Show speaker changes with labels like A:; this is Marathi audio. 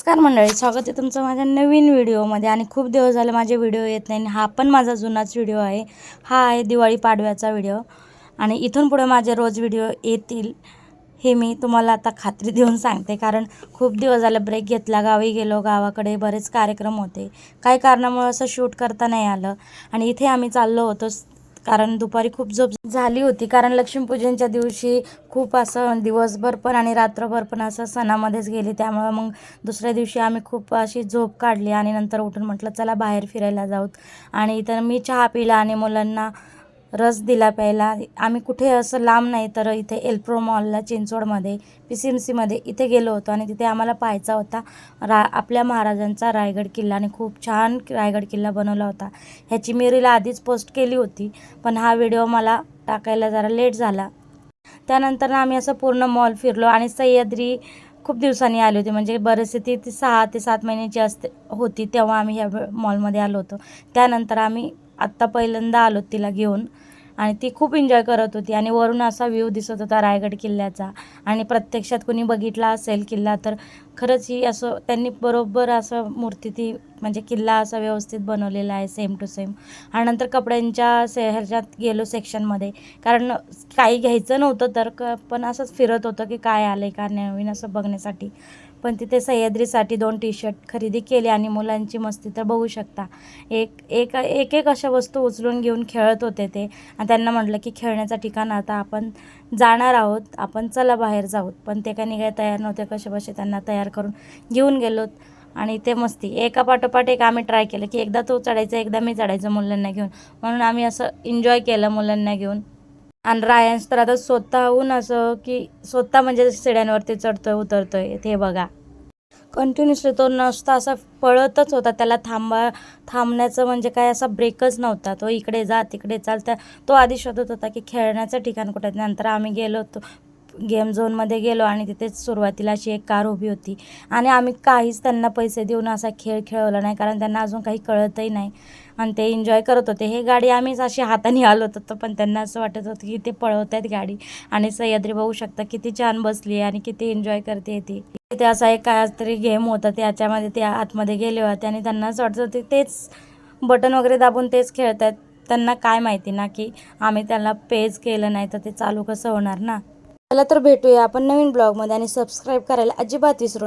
A: नमस्कार मंडळी स्वागत आहे तुमचं माझ्या नवीन व्हिडिओमध्ये. आणि खूप दिवस झाले माझे व्हिडिओ येत नाही आणि हा पण माझा जुनाच व्हिडिओ आहे. हा आहे दिवाळी पाडव्याचा व्हिडिओ. आणि इथून पुढे माझे रोज व्हिडिओ येतील हे मी तुम्हाला आता खात्री देऊन सांगते. कारण खूप दिवस झाले ब्रेक घेतला गावी गेलो गावाकडे बरेच कार्यक्रम होते. काही कारणामुळे असं शूट करता नाही आलं. आणि इथे आम्ही चाललो होतो कारण दुपारी खूप झोप झाली होती. कारण लक्ष्मीपूजनच्या दिवशी खूप असं दिवसभर पण आणि रात्रभर पण असं सणामध्येच गेली. त्यामुळं मग दुसऱ्या दिवशी आम्ही खूप अशी झोप काढली आणि नंतर उठून म्हटलं चला बाहेर फिरायला जाऊत. आणि इथं मी चहा पिला आणि मुलांना रस दिला प्यायला. आम्ही कुठे असं लांब नाही तर इथे एल्प्रो मॉलला चिंचवडमध्ये पी सी एम सीमध्ये इथे गेलो होतो आणि तिथे आम्हाला पाहायचा होता रा आपल्या महाराजांचा रायगड किल्ला आणि खूप छान रायगड किल्ला बनवला होता. ह्याची मी रील आधीच पोस्ट केली होती पण हा व्हिडिओ मला टाकायला जरा लेट झाला. त्यानंतर आम्ही असं पूर्ण मॉल फिरलो आणि सह्याद्री खूप दिवसांनी आली होती. म्हणजे बरेचसे ती ती सहा ते सात महिन्याची असते होती तेव्हा आम्ही ह्या मॉलमध्ये आलो होतो. त्यानंतर आम्ही आत्ता पहिल्यांदा आलो तिला घेऊन. आणि ती खूप एन्जॉय करत होती. आणि वरून असा व्ह्यू दिसत होता रायगड किल्ल्याचा. आणि प्रत्यक्षात कुणी बघितला असेल किल्ला तर खरंच ही असं त्यांनी बरोबर असं मूर्ती ती म्हणजे किल्ला असा व्यवस्थित बनवलेला आहे सेम टू सेम आणि नंतर कपड्यांच्या से ह्याच्यात गेलो सेक्शनमध्ये कारण काही घ्यायचं नव्हतं तर क पण असंच फिरत होतं की काय आलं आहे का नवीन असं बघण्यासाठी. पण तिथे सह्याद्रीसाठी दोन टी शर्ट खरेदी केले आणि मुलांची मस्ती तर बघू शकता. एक एक एक एक अशा वस्तू उचलून घेऊन खेळत होते ते. आणि त्यांना म्हटलं की खेळण्याचं ठिकाण आता आपण जाणार आहोत. आपण चला बाहेर जाऊत. पण ते काही निघाय तयार नव्हते. कसे बसे त्यांना तयार करून घेऊन गेलोत आणि ते मस्ती. एका पाठोपाठ एक आम्ही ट्राय केलं की एकदा तो चढायचा एकदा मी चढायचं मुलांना घेऊन. म्हणून आम्ही असं एन्जॉय केलं मुलांना घेऊन. आणि रायन्स तर आता स्वतःहून असं की स्वतः म्हणजे शिड्यांवरती चढतोय उतरतोय ते बघा. कंटिन्युअसली तो नसता असा पळतच होता. त्याला थांबा थांबण्याचं म्हणजे काय असा ब्रेकच नव्हता. तो इकडे जा तिकडे चाल. तर तो आधी शोधत होता की खेळण्याचं ठिकाण कुठे नंतर आम्ही गेलो होतो. गेम झोनमध्ये गेलो आणि तिथेच सुरुवातीला अशी एक कार उभी होती. आणि आम्ही काहीच त्यांना पैसे देऊन असा खेळ खेळवला नाही. कारण त्यांना अजून काही कळतही नाही. आणि ते एन्जॉय करत होते. हे गाडी आम्हीच अशी हाताने हलवत होतो. पण त्यांना असं वाटत होतं की ते पळवत आहेत गाडी. आणि सह्याद्री बघू शकता किती छान बसली आहे आणि किती एन्जॉय करते ती. तिथे असा एक काय तरी गेम होता. त्याच्यामध्ये ते आतमध्ये गेले होते. आणि त्यांना असं वाटत होते तेच बटन वगैरे दाबून तेच खेळत आहेत त्यांना काय माहिती ना की आम्ही त्याला पेज केलं नाही तर ते चालू कसं होणार ना? चला तर भेटूया आपण नवीन ब्लॉगमध्ये आणि सबस्क्राईब करायला अजिबात विसरू